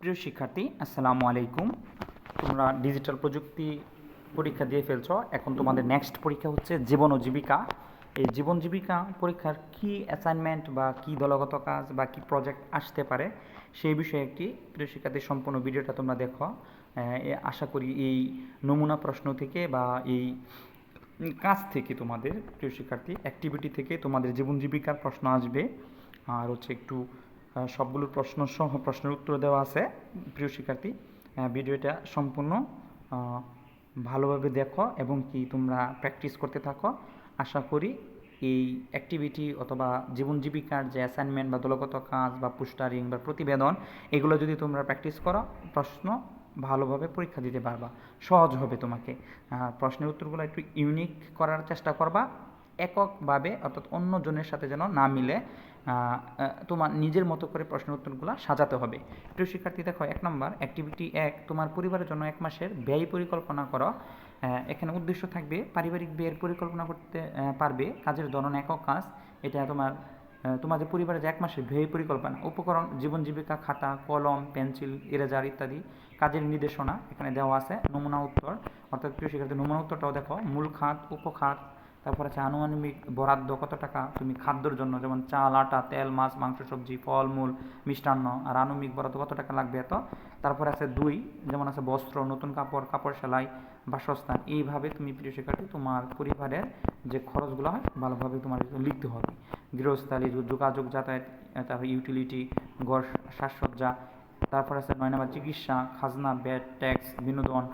প্রিয় শিক্ষার্থী, আসসালামু আলাইকুম। তোমরা ডিজিটাল প্রযুক্তি পরীক্ষা দিয়ে ফেলছো। এখন তোমাদের নেক্সট পরীক্ষা হচ্ছে জীবন ও জীবিকা। এই জীবন জীবিকা পরীক্ষার কি অ্যাসাইনমেন্ট বা কি দলগত কাজ বা কি প্রজেক্ট আসতে পারে, সেই বিষয়ে একটি প্রিয় শিক্ষার্থী সম্পূর্ণ ভিডিওটা তোমরা দেখো। আশা করি এই নমুনা প্রশ্ন থেকে বা এই কাজ থেকে তোমাদের প্রিয় শিক্ষার্থী অ্যাক্টিভিটি থেকে তোমাদের জীবন জীবিকার প্রশ্ন আসবে। আর হচ্ছে একটু সবগুলো প্রশ্ন সহ প্রশ্নের উত্তর দেওয়া আছে। প্রিয় শিক্ষার্থী ভিডিওটা সম্পূর্ণ ভালোভাবে দেখো এবং কি তোমরা প্র্যাকটিস করতে থাকো। আশা করি এই অ্যাক্টিভিটি অথবা জীবন জীবিকার যে অ্যাসাইনমেন্ট বা দলগত কাজ বা পোস্টারিং বা প্রতিবেদন, এগুলো যদি তোমরা প্র্যাকটিস করো, প্রশ্ন ভালোভাবে পরীক্ষা দিতে পারবা। সহজ হবে তোমাকে। প্রশ্নের উত্তরগুলো একটু ইউনিক করার চেষ্টা করবা। এককভাবে অর্থাৎ অন্যজনের সাথে যেন না মিলে। তোমার নিজের মতো করে প্রশ্ন উত্তরগুলো সাজাতে হবে। প্রিয় শিক্ষার্থী, দেখো, এক নম্বর অ্যাক্টিভিটি এক, তোমার পরিবারের জন্য এক মাসের ব্যয় পরিকল্পনা করো। এখানে উদ্দেশ্য থাকবে পারিবারিক ব্যয়ের পরিকল্পনা করতে পারবে, কাজের ধরন একক কাজ। এটা তোমার তোমাদের পরিবারের যে এক মাসের ব্যয় পরিকল্পনা, উপকরণ, জীবন জীবিকা, খাতা, কলম, পেন্সিল, ইরেজার ইত্যাদি, কাজের নির্দেশনা এখানে দেওয়া আছে, নমুনা উত্তর। অর্থাৎ প্রিয় শিক্ষার্থী, নমুনা উত্তরটাও দেখো, মূল খাত, উপখাত তারপর আছে আনুমানিক বরাদ্দ কত টাকা? তুমি খাদ্যর জন্য, যেমন চাল, আটা, তেল, মাছ, মাংস, সবজি ফল মূল মিষ্টান্ন। আর আনুমিক বরাদ্দ কত টাকা লাগবে এত? তারপর আছে দুই, যেমন আছে বস্ত্র, নতুন কাপড় কাপড় সেলাই, বাসস্থান। এইভাবে তুমি প্রিয় শিক্ষার্থী, তোমার পরিবারের যে খরচগুলো হয়, ভালোভাবে তোমার লিখতে হবে। গৃহস্থালী যোগাযোগ যাতায়াত, তারপর ইউটিলিটি ঘর, সাজসজ্জা। তারপর আছে নয় নম্বর, চিকিৎসা, খাজনা ব্যাট ট্যাক্স বিনোদন।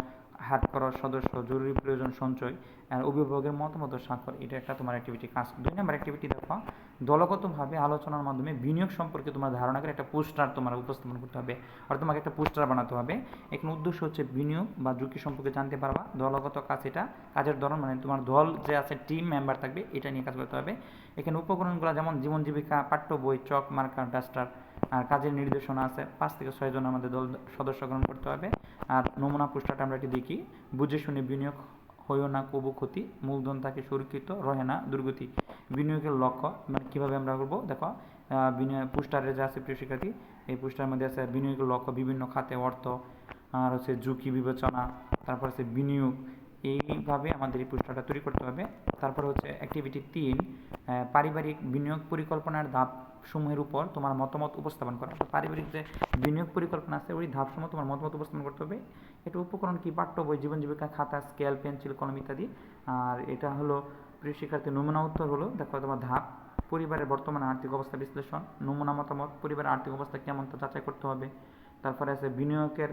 হাত খরচ সদস্য, জরুরি প্রয়োজন সঞ্চয়, আর অভিভাবকের মতামত স্বাক্ষর, এটা একটা তোমার অ্যাক্টিভিটি কাজ দুই নম্বর অ্যাক্টিভিটি দেখো, দলগতভাবে আলোচনার মাধ্যমে বিনিয়োগ সম্পর্কে তোমার ধারণা করে একটা পোস্টার তোমার উপস্থাপন করতে হবে, আর তোমাকে একটা পোস্টার বানাতে হবে। এখানে উদ্দেশ্য হচ্ছে বিনিয়োগ বা ঝুঁকি সম্পর্কে জানতে পারবা, দলগত কাজ এটা, কাজের ধরন মানে তোমার দল যে আছে টিম মেম্বার থাকবে, এটা নিয়ে কাজ করতে হবে। এখানে উপকরণগুলো যেমন জীবন জীবিকা, পাঠ্য বই, চক, মার্কার, ডাস্টার আর কাজের নির্দেশনা আছে, পাঁচ থেকে ছয়জন আমাদের দল সদস্য গ্রহণ করতে হবে। আর নমুনা পোস্টারটা আমরা এটি দেখি। বুঝে শুনে বিনিয়োগ হইও না, কবু ক্ষতি, মূলধন থাকে সুরক্ষিত রহে না, দুর্গতি বিনিয়োগের লক্ষ্য। মানে কীভাবে আমরা করব? দেখো বিনিয়োগ পোস্টারে যে আছে, প্রিয় শিক্ষার্থী, এই পোস্টারের মধ্যে আছে বিনিয়োগের লক্ষ্য, বিভিন্ন খাতে অর্থ, আর হচ্ছে ঝুঁকি বিবেচনা, তারপর হচ্ছে বিনিয়োগ। এইভাবে আমাদের এই পোস্টারটা তৈরি করতে হবে। তারপর হচ্ছে অ্যাক্টিভিটি তিন পারিবারিক বিনিয়োগ পরিকল্পনার ধাপ সমূহের উপর তোমার মতামত উপস্থাপন করা। অর্থাৎ পারিবারিক যে বিনিয়োগ পরিকল্পনা আছে, ওই ধাপসমূহ তোমার মতামত উপস্থাপন করতে হবে। এটা উপকরণ কি? পাঠ্য বই, জীবন জীবিকা, খাতা স্কেল পেন্সিল কলম ইত্যাদি। আর এটা হলো প্রিয় শিক্ষার্থী, নমুনা উত্তর হলো, দেখো তোমার ধাপ। পরিবারের বর্তমান আর্থিক অবস্থা বিশ্লেষণ, নমুনা মতামত, পরিবারের আর্থিক অবস্থা কেমন তা যাচাই করতে হবে। তারপরে আছে বিনিয়োগের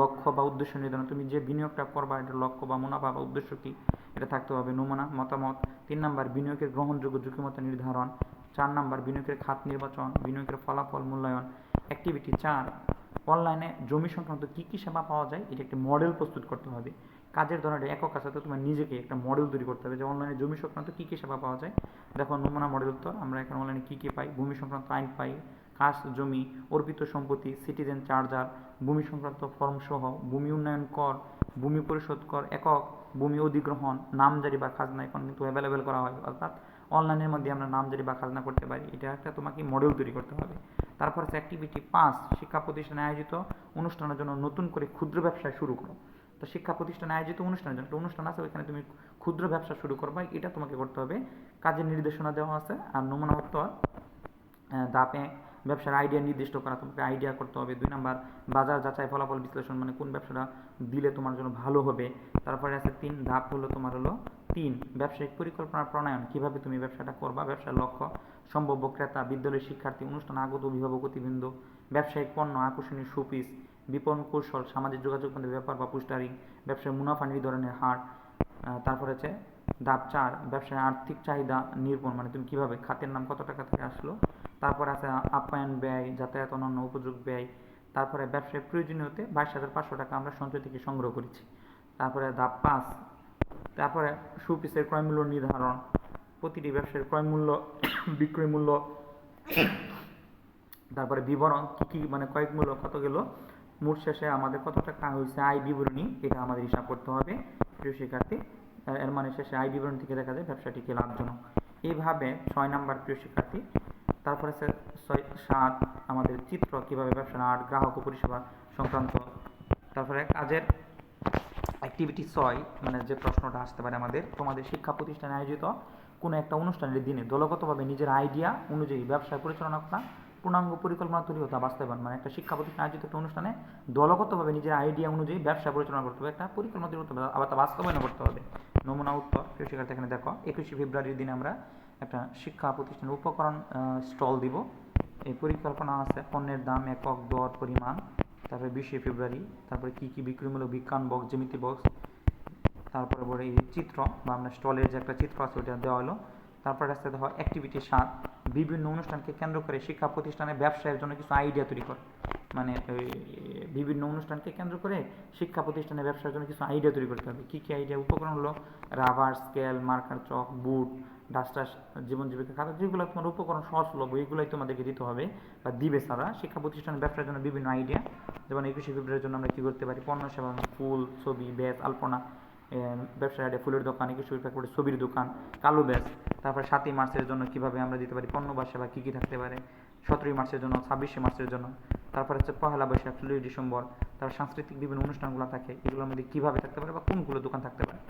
লক্ষ্য বা উদ্দেশ্য নির্ধারণ। তুমি যে বিনিয়োগটা করবা, এটার লক্ষ্য বা মুনাফা বা উদ্দেশ্য কি? এটা থাকতে হবে নমুনা, মতামত। তিন নাম্বার, বিনিয়োগের গ্রহণযোগ্য ঝুঁকিমতো নির্ধারণ। চার নাম্বার, বিনিয়োগের খাত নির্বাচন, বিনিয়োগের ফলাফল মূল্যায়ন। অ্যাক্টিভিটি চার, অনলাইনে জমি সংক্রান্ত কী কী সেবা পাওয়া যায়, এটা একটি মডেল প্রস্তুত করতে হবে। কাজের ধরনের একক আছে, তো তোমার নিজেকে একটা মডেল তৈরি করতে হবে। যে অনলাইনে জমি সংক্রান্ত কী কী সেবা পাওয়া যায়, দেখো নমুনা মডেল উত্তর। আমরা এখন অনলাইনে কী কী পাই, ভূমি সংক্রান্ত আইন পাই কাজ জমি, অর্পিত সম্পত্তি সিটিজেন চার্জার ভূমি সংক্রান্ত ফর্ম সহ ভূমি উন্নয়ন কর, ভূমি পরিশোধ কর একক ভূমি অধিগ্রহণ, নামজারি বা খাজনা এখন কিন্তু অ্যাভেলেবেল করা হয়। অর্থাৎ অনলাইনের মধ্যে আমরা নামজারি বা খাজনা করতে পারি। এটা একটা তোমাকে মডেল তৈরি করতে হবে। তারপর আছে অ্যাক্টিভিটি পাঁচ শিক্ষা প্রতিষ্ঠানে আয়োজিত অনুষ্ঠানের জন্য নতুন করে ক্ষুদ্র ব্যবসায় শুরু করো। তো শিক্ষা প্রতিষ্ঠানে আয়োজিত অনুষ্ঠানের জন্য একটা অনুষ্ঠান আছে, ওইখানে তুমি ক্ষুদ্র ব্যবসা শুরু করবা। এটা তোমাকে করতে হবে। কাজের নির্দেশনা দেওয়া আছে, আর নমুনা উত্তর ধাপে ব্যবসার আইডিয়া নির্দিষ্ট করা, তোমাকে আইডিয়া করতে হবে। দুই নাম্বার, বাজার যাচাই ফলাফল বিশ্লেষণ মানে কোন ব্যবসাটা দিলে তোমার জন্য ভালো হবে। তারপরে আছে তিন, ধাপ হলো তোমার হলো তিন, ব্যবসায়িক পরিকল্পনা প্রণয়ন। কীভাবে তুমি ব্যবসাটা করবা? ব্যবসার লক্ষ্য, সম্ভাব্য ক্রেতা, বিদ্যালয়ের শিক্ষার্থী, অনুষ্ঠান আগত অভিভাবক, অতিবৃন্দ, ব্যবসায়িক পণ্য, আকর্ষণীয় সুপিস বিপণন কৌশল, সামাজিক যোগাযোগ ব্যাপার বা পুস্টারিং, ব্যবসায় মুনাফা নির্ধারণের হার। তারপর হচ্ছে ধাপ চার, ব্যবসায় আর্থিক চাহিদা নির্ভর মানে তুমি কীভাবে, খাতের নাম কত টাকা থেকে আসলো? তারপর আছে আপ্যায়ন ব্যয়, যাতায়াত অন্যান্য উপযোগ ব্যয়, তারপরে ব্যবসায় প্রয়োজনীয়তে বাইশ হাজার পাঁচশো টাকা আমরা সঞ্চয় থেকে সংগ্রহ করেছি। তারপরে ধাপ পাঁচ, তারপরে সুপিসের ক্রয় মূল্য নির্ধারণ, প্রতিটি ব্যবসায়ের ক্রয় মূল্য, বিক্রয় মূল্য, তারপরে বিবরণ, কী কী মানে কয়েক মূল্য, কত গেল, মোট শেষে আমাদের কত টাকা হয়েছে, আয় বিবরণী, এটা আমাদের হিসাব করতে হবে। প্রিয় শিক্ষার্থী এর মানে শেষে আয় বিবরণী থেকে দেখা যায় ব্যবসাটি কি লাভজনক। এইভাবে ছয় নাম্বার, প্রিয় শিক্ষার্থী তারপরে আছে ছয়, সাত, আমাদের চিত্র কীভাবে ব্যবসা আর্ট গ্রাহক পরিষেবা সংক্রান্ত। তারপরে কাজের অ্যাক্টিভিটি ছয় মানে যে প্রশ্নটা আসতে পারে আমাদের, তোমাদের শিক্ষা প্রতিষ্ঠানে আয়োজিত কোনো একটা অনুষ্ঠানের দিনে দলগতভাবে নিজের আইডিয়া অনুযায়ী ব্যবসায় পরিচালনা করা, পূর্ণাঙ্গ পরিকল্পনা তৈরি হতে বাস্তবায়ন মানে একটা শিক্ষা প্রতিষ্ঠানে আয়োজিত একটা অনুষ্ঠানে দলগতভাবে নিজের আইডিয়া অনুযায়ী ব্যবসা পরিচালনা করতে হবে, একটা পরিকল্পনা তৈরি করতে হবে, আবার তা বাস্তবায়ন করতে হবে। নমুনা উত্তর, প্রিয় শিক্ষার্থী, এখানে দেখো, একুশে ফেব্রুয়ারির দিনে আমরা একটা শিক্ষা প্রতিষ্ঠানের উপকরণ স্টল দিব। এই পরিকল্পনা আছে, পণ্যের দাম একক দর পরিমাণ, তারপরে বিশে ফেব্রুয়ারি, তারপরে কী কী বিক্রিমূলক বিজ্ঞান বক্স, জ্যামিতি বক্স, তারপরে বলে এই চিত্র, বা আমরা স্টলের যে একটা চিত্র আছে ওটা দেওয়া হলো। তারপরে আসতে দেখো অ্যাক্টিভিটি সাত, বিভিন্ন অনুষ্ঠানকে কেন্দ্র করে শিক্ষা প্রতিষ্ঠানে ব্যবসায়ের জন্য কিছু আইডিয়া তৈরি করে। মানে বিভিন্ন অনুষ্ঠানকে কেন্দ্র করে শিক্ষা প্রতিষ্ঠানে ব্যবসার জন্য কিছু আইডিয়া তৈরি করতে হবে। কী কী আইডিয়া উপকরণ হলো rubber scale marker chalk boot duster জীবন জীবিকা খাতা, যেগুলো তোমার উপকরণ, সহজলভ্য এইগুলোই তোমাদেরকে দিতে হবে বা দিবে সারা। শিক্ষা প্রতিষ্ঠানের ব্যবসার জন্য বিভিন্ন আইডিয়া যেমন একুশে ফেব্রুয়ারির জন্য আমরা কী করতে পারি? পণ্য সেবা, ফুল, ছবি, ব্যাস, আলপনা ব্যবসার আইডিয়া ফুলের দোকান, একুশে ফেব্রুয়ারি ছবির দোকান, কালো ব্যাস, তারপর সাতই মার্চের জন্য কীভাবে আমরা দিতে পারি? পণ্য বা সেবা কী কী থাকতে পারে? সতেরোই মার্চের জন্য, ছাব্বিশে মার্চের জন্য, তারপর হচ্ছে পহেলা বৈশাখ ষোলোই ডিসেম্বর, তারপর সাংস্কৃতিক বিভিন্ন অনুষ্ঠানগুলো থাকে, এগুলোর মধ্যে কীভাবে থাকতে পারে বা কোনগুলো দোকান থাকতে পারে?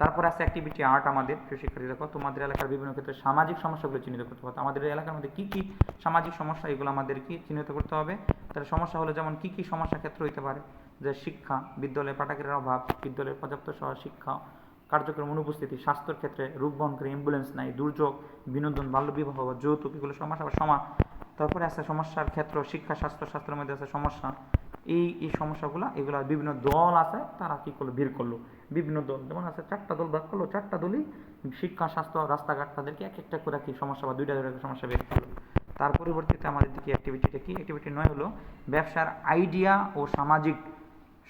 তারপর আছে অ্যাক্টিভিটি আর্ট আমাদের, প্রিয় শিক্ষার্থী দেখো, তোমাদের এলাকার বিভিন্ন ক্ষেত্রে সামাজিক সমস্যাগুলো চিহ্নিত করতে হবে। আমাদের এলাকার মধ্যে কী কী সামাজিক সমস্যা, এগুলো আমাদেরকে চিহ্নিত করতে হবে। তাহলে সমস্যা হলো যেমন কী কী সমস্যা ক্ষেত্র হতে পারে, যে শিক্ষা, বিদ্যালয়ে পাঠাগারের অভাব বিদ্যালয়ের পর্যাপ্ত সহ শিক্ষা, কার্যক্রম অনুপস্থিতি, স্বাস্থ্যের ক্ষেত্রে রোগ বহনকারী অ্যাম্বুলেন্স নাই, দুর্যোগ, বিনোদন, বাল্যবিবাহ বা যৌতুক, এগুলো সমস্যা বা সমা। তারপরে আছে সমস্যার ক্ষেত্র, শিক্ষা স্বাস্থ্য স্বাস্থ্যের মধ্যে আছে সমস্যা। এই এই সমস্যাগুলো, এগুলো বিভিন্ন দল আছে, তারা কী করল? ভিড় করল। বিভিন্ন দল। যেমন আছে চারটা দল ভাগ করল, চারটা দলই শিক্ষা, স্বাস্থ্য রাস্তাঘাট তাদেরকে এক একটা করে কি সমস্যা বা দুইটা দুইটা সমস্যা বের করল। তার পরিবর্তিতে আমাদের দিকে অ্যাক্টিভিটিটা কি? অ্যাক্টিভিটি নয় হলো ব্যবসার আইডিয়া ও সামাজিক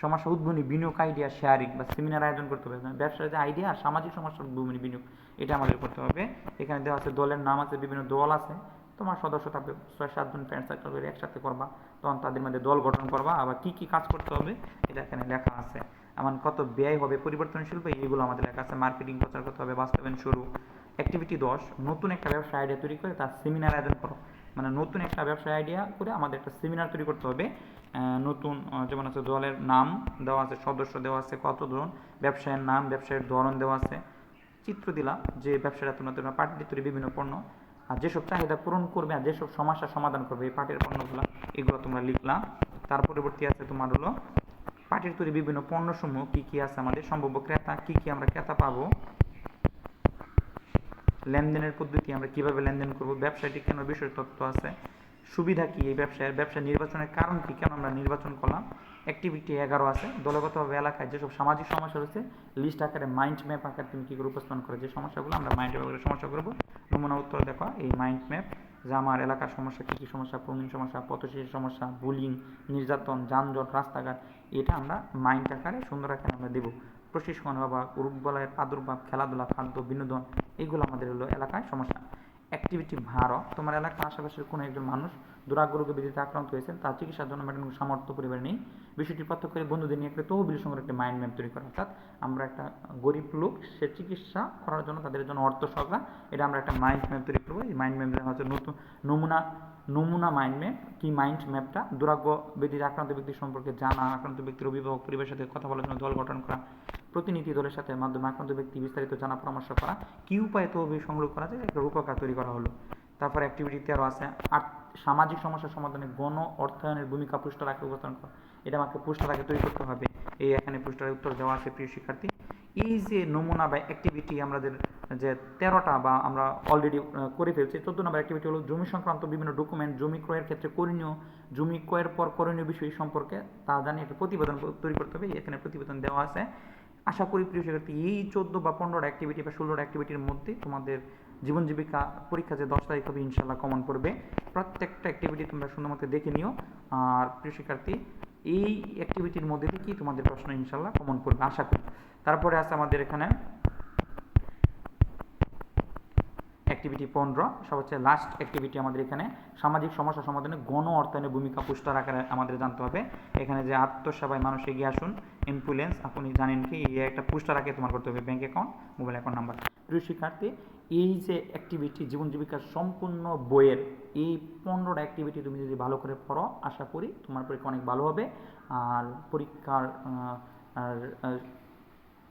সমস্যা উদ্ভবনী বিনিয়োগ আইডিয়া শেয়ারিং বা সেমিনার আয়োজন করতে হবে। মানে ব্যবসার যে আইডিয়া আর সামাজিক সমস্যা উদ্ভবনী বিনিয়োগ, এটা আমাদের করতে হবে। এখানে দেওয়া আছে দলের নাম আছে, বিভিন্ন দল আছে। তোমার সদস্য থাকবে ছয় সাতজন ফ্রেন্ড সার্কেল করে একসাথে করবা। তখন তাদের মধ্যে দল গঠন করবা। আবার কি কি কাজ করতে হবে, এটা এখানে লেখা আছে। এমন কত ব্যয় হবে, পরিবর্তনশীল এইগুলো আমাদের লেখা আছে মার্কেটিং প্রচার করতে হবে, বাস্তবায়ন শুরু। অ্যাক্টিভিটি দশ, নতুন একটা ব্যবসা আইডিয়া তৈরি করে তার সেমিনার আয়োজন করো। মানে নতুন একটা ব্যবসা আইডিয়া করে আমাদের একটা সেমিনার তৈরি করতে হবে। নতুন যেমন আছে দলের নাম দেওয়া আছে, সদস্য দেওয়া আছে কত ধরন ব্যবসায়ের নাম, ব্যবসায়ের ধরন দেওয়া আছে। চিত্র দিলাম যে ব্যবসাটা তোমরা তোমরা পার্টি তৈরি বিভিন্ন পণ্য। আর যেসব চাহিদা পূরণ করবে আর যেসব সমস্যার সমাধান করবে এই পাটের পণ্যগুলো, এগুলো তোমরা লিখলাম। তার পরবর্তী আছে তোমার হলো পাটের তৈরি বিভিন্ন পণ্যসমূহ কী কী আছে আমাদের? সম্ভাব্য ক্রেতা কী কী আমরা ক্রেতা পাবো? লেনদেনের পদ্ধতি আমরা কীভাবে লেনদেন করব? ব্যবসাটি কেন বিষয় তথ্য আছে? সুবিধা কি এই ব্যবসায়ের? ব্যবসা নির্বাচনের কারণ কি? কেন আমরা নির্বাচন করলাম? অ্যাক্টিভিটি এগারো আছে। দলগতভাবে এলাকায় যেসব সামাজিক সমস্যা রয়েছে লিস্ট আকারে মাইন্ড ম্যাপ আকারে তুমি কী করে উপস্থাপন করে? যে সমস্যাগুলো আমরা মাইন্ড ম্যাপ সমস্যা করব। নমুনা উত্তর দেখো। এই মাইন্ড ম্যাপ যে আমার এলাকার সমস্যা কী কী সমস্যা, প্রবীণ সমস্যা পথশিশুর সমস্যা, বুলিং, নির্যাতন, যানজট, রাস্তাঘাট, এটা আমরা মাইন্ড আকারে সুন্দর আকারে আমরা দেবো। প্রশিক্ষণ বা রোগ বলয়ের প্রাদুর্ভাব, খেলাধুলা, খাদ্য, বিনোদন, এগুলো আমাদের হলো এলাকায় সমস্যা। অ্যাক্টিভিটি ভারও। তোমার এলাকার আশেপাশের কোনো একজন মানুষ দুরাগ্য রোগে বিধিতে আক্রান্ত হয়েছেন, তার চিকিৎসার জন্য ম্যাডাম সামর্থ্য পরিবার নেই। বিষয়টি প্রত্যক্ষ করে বন্ধুদের নিয়ে একটা তহবিল সংগ্রহ, একটা মাইন্ড ম্যাপ তৈরি করা। অর্থাৎ আমরা একটা গরিব লোক, সে চিকিৎসা করার জন্য তাদের জন্য অর্থ সরকার এটা আমরা একটা মাইন্ড ম্যাপ তৈরি করব। এই মাইন্ড ম্যাপ হচ্ছে নতুন, নমুনা নমুনা মাইন্ড ম্যাপ কি মাইন্ড ম্যাপটা দুরাগ্য ব্যাধির আক্রান্ত ব্যক্তি সম্পর্কে জানা, আক্রান্ত ব্যক্তির অভিভাবক পরিবারের সাথে কথা বলার জন্য দল গঠন করা, প্রতিনিধি দলের সাথে মাধ্যমে আক্রান্ত ব্যক্তি বিস্তারিত জানা, পরামর্শ করা, কি উপায়ে তহবিল সংগ্রহ করা যায়, একটা রূপকার তৈরি করা হলো। তারপর অ্যাক্টিভিটিতে আরও আছে সামাজিক সমস্যার সমাধানে গণ অর্থায়নের ভূমিকা পুষ্ট রাখে উপস্থাপন করা। এটা আমাকে পুষ্ট রাখে তৈরি করতে হবে। এই এখানে পুস্টারের উত্তর দেওয়া আছে, প্রিয় শিক্ষার্থী। এই যে নমুনা বা অ্যাক্টিভিটি আমাদের যে তেরোটা বা আমরা অলরেডি করে ফেলছি, চোদ্দ নম্বর অ্যাক্টিভিটি হলো জমি সংক্রান্ত বিভিন্ন ডকুমেন্ট জমি ক্রয়ের ক্ষেত্রে করণীয়, জমি ক্রয়ের পর করণীয় বিষয় সম্পর্কে তা জানিয়ে একটা প্রতিবেদন তৈরি করতে হবে এখানে প্রতিবেদন দেওয়া আছে। আশা করি প্রিয় শিক্ষার্থী, এই চোদ্দ বা পনেরোটা অ্যাক্টিভিটি বা ষোলোটা অ্যাক্টিভিটির মধ্যে তোমাদের জীবন জীবিকা পরীক্ষা যে দশ তারিখ হবে ইনশাল্লাহ কমন পড়বে। প্রত্যেকটা অ্যাক্টিভিটি তোমরা সুন্দর মতো দেখে নিও। আর প্রিয় শিক্ষার্থী এই অ্যাক্টিভিটির মধ্যে থেকেই তোমাদের প্রশ্ন ইনশাল্লাহ কমন পড়বে আশা করি। তারপরে আছে আমাদের এখানে অ্যাক্টিভিটি পনেরো, সব হচ্ছে লাস্ট অ্যাক্টিভিটি আমাদের এখানে। সামাজিক সমস্যা সমাধানে গণ অর্থায়নের ভূমিকা পুষ্টার আকারে আমাদের জানতে হবে। এখানে যে আত্মসেবায় মানুষ এগিয়ে আসুন ইনফ্লুয়েন্স আপনি জানেন কি, এই একটা পুষ্টার আগে তোমার করতে হবে bank account mobile account number প্রিয় শিক্ষার্থী এই যে অ্যাক্টিভিটি জীবন জীবিকার সম্পূর্ণ বইয়ের এই পনেরোটা অ্যাক্টিভিটি তুমি যদি ভালো করে পড়ো, আশা করি তোমার পরীক্ষা অনেক ভালো হবে। আর পরীক্ষার আর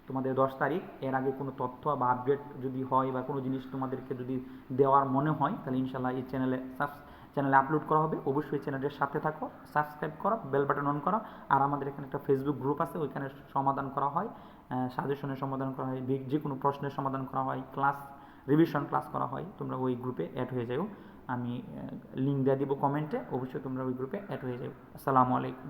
তোমাদের দশ তারিখ, এর আগে কোনো তথ্য বা আপডেট যদি হয় বা কোনো জিনিস তোমাদেরকে যদি দেওয়ার মনে হয়, তাহলে ইনশাল্লাহ এই চ্যানেলে সাবস চ্যানেলে আপলোড করা হবে। অবশ্যই চ্যানেলের সাথে থাকো সাবস্ক্রাইব করো বেল বাটন অন করো। আর আমাদের এখানে একটা ফেসবুক গ্রুপ আছে, ওইখানে সমাধান করা হয়। সাজেশনের সমাধান করা হয়, যে কোনো প্রশ্নের সমাধান করা হয় ক্লাস রিভিশন ক্লাস করা হয়, তোমরা ওই গ্রুপে অ্যাড হয়ে যাও। আমি লিঙ্ক দিয়ে দিব কমেন্টে অবশ্যই তোমরা ওই গ্রুপে অ্যাড হয়ে যাও। আসসালামু আলাইকুম।